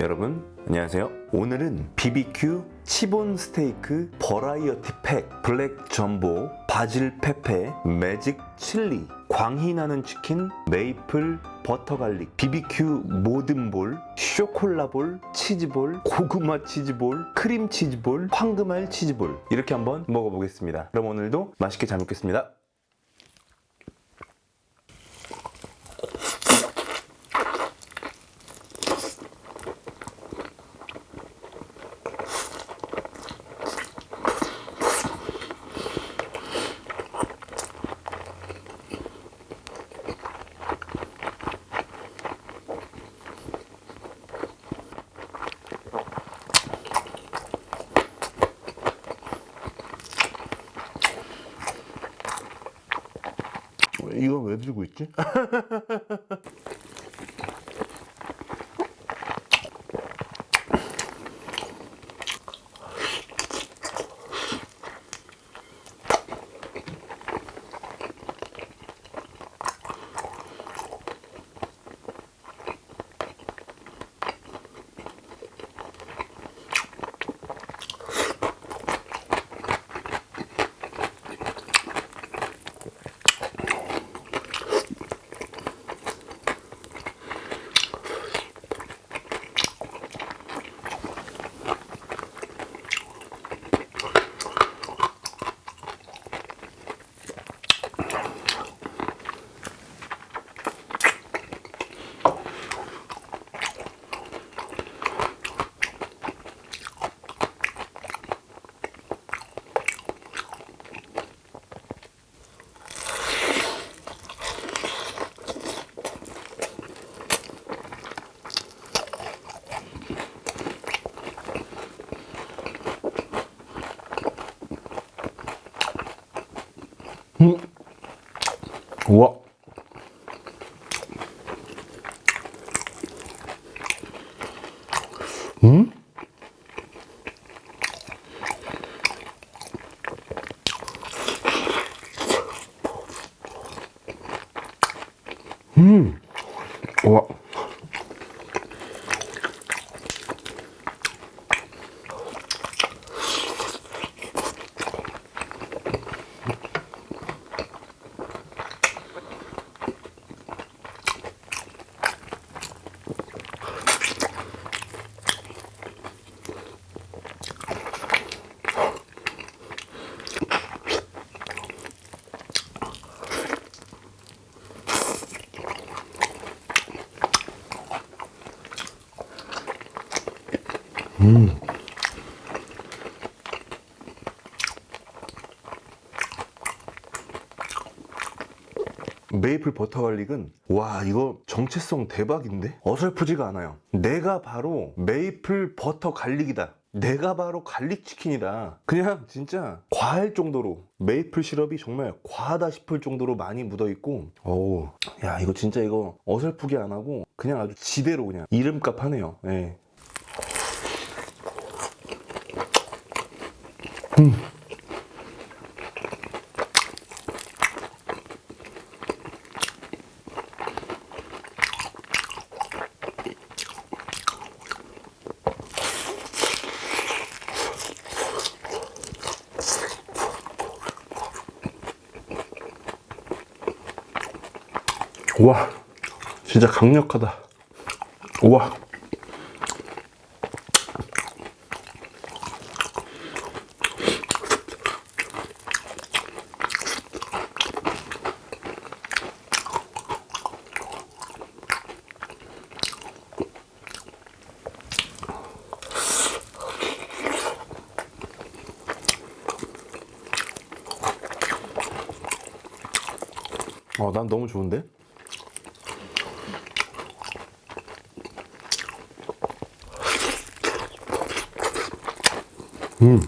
여러분 안녕하세요. 오늘은 BBQ 치본 스테이크 버라이어티 팩 블랙 전보 바질 페페 매직 칠리 광희 나는 치킨 메이플 버터 갈릭 BBQ 모든 볼 쇼콜라 볼 치즈 볼 고구마 치즈 볼 크림 치즈 볼 황금알 치즈 볼 이렇게 한번 먹어보겠습니다. 그럼 오늘도 맛있게 잘 먹겠습니다. 이거 왜 들고 있지? 우 메이플 버터 갈릭은 와 이거 정체성 대박인데? 어설프지가 않아요. 내가 바로 메이플 버터 갈릭이다. 내가 바로 갈릭 치킨이다. 그냥 진짜 과할 정도로 메이플 시럽이 정말 과하다 싶을 정도로 많이 묻어 있고 어우 야 이거 진짜 이거 어설프게 안 하고 그냥 아주 지대로 그냥 이름값 하네요. 예. 우와 진짜 강력하다 우와 어, 난 너무 좋은데? 음.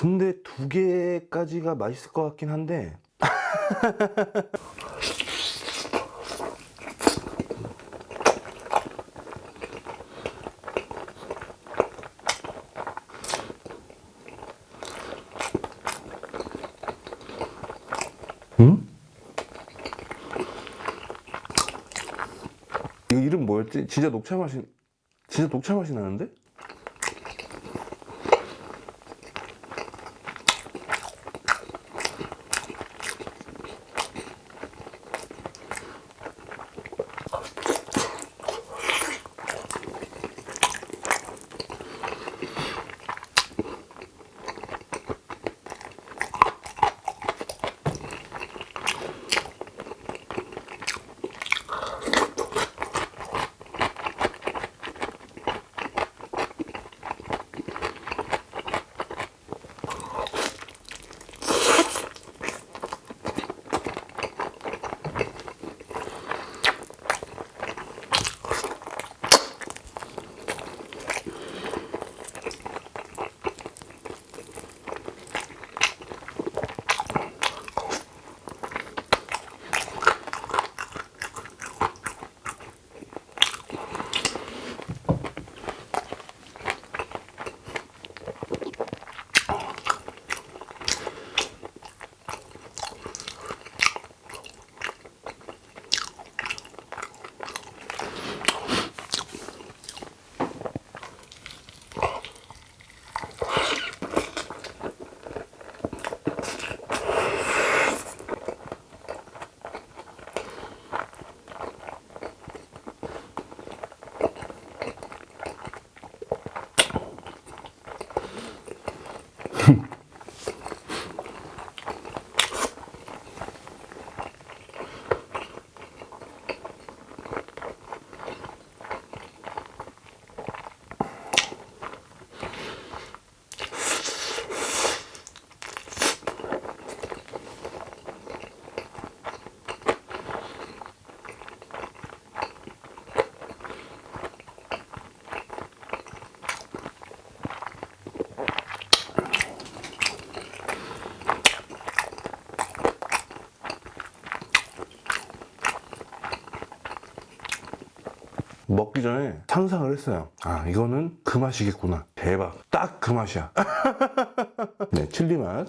근데 두 개까지가 맛있을 것 같긴 한데 응? 이거 이름 뭐였지? 진짜 녹차 맛이 진짜 녹차 맛이 나는데? 먹기 전에 상상을 했어요. 아, 이거는 그 맛이겠구나. 대박. 딱 그 맛이야. 네, 칠리 맛.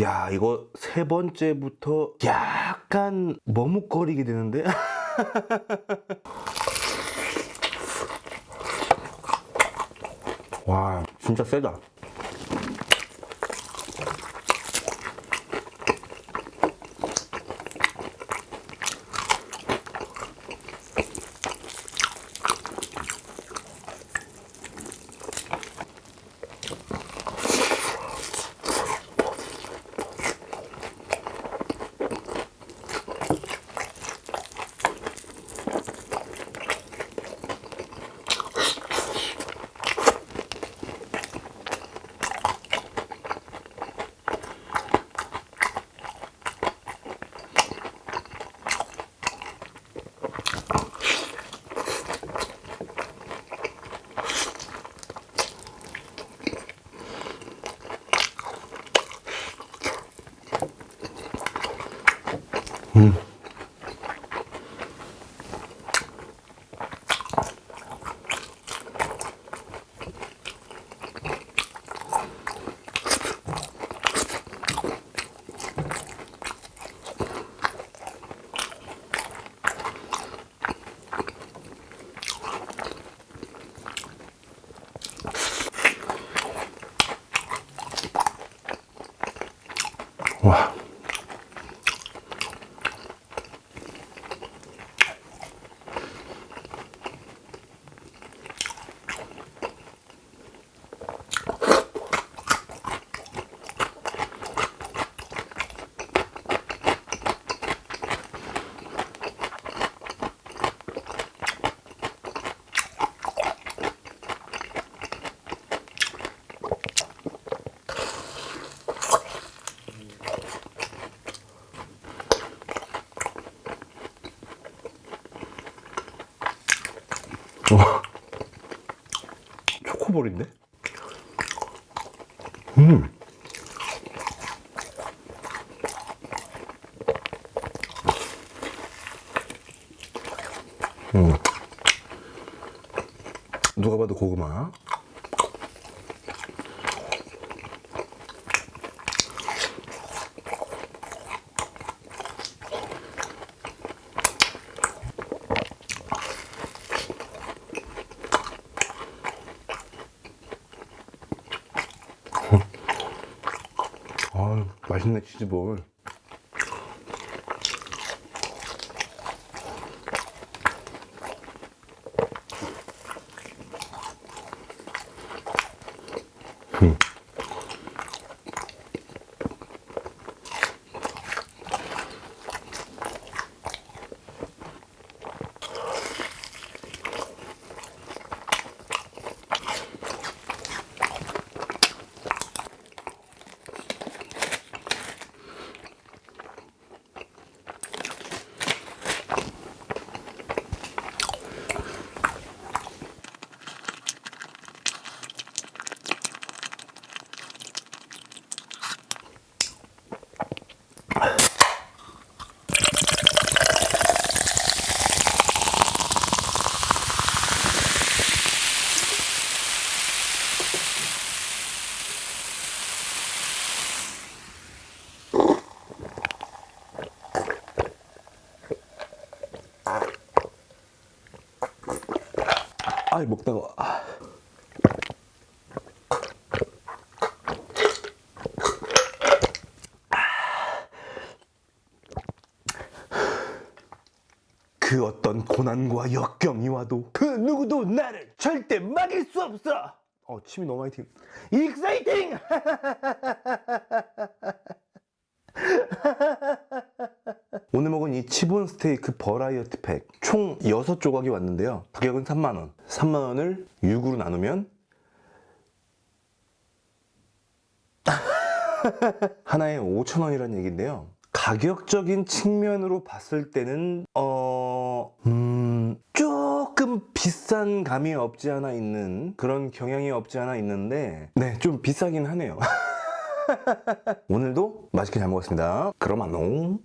야, 이거 세 번째부터 약간 머뭇거리게 되는데? 와, 진짜 세다. 와. 초코볼인데? 음. 음. 누가 봐도 고구마. 아, 맛있네 치즈볼. 아, 먹다가 아. 그 어떤 고난과 역경이 와도 그 누구도 나를 절대 막을 수 없어. 어 침이 너무 많이 튀. 익사이팅! 오늘 먹은 이 치본 스테이크 버라이어티 팩 총 6조각이 왔는데요. 가격은 3만원. 3만원을 6으로 나누면 하나에 5천원이라는 얘기인데요. 가격적인 측면으로 봤을 때는 어... 음... 조금 비싼 감이 없지 않아 있는 그런 경향이 없지 않아 있는데 네, 좀 비싸긴 하네요. 오늘도 맛있게 잘 먹었습니다. 그럼 안녕.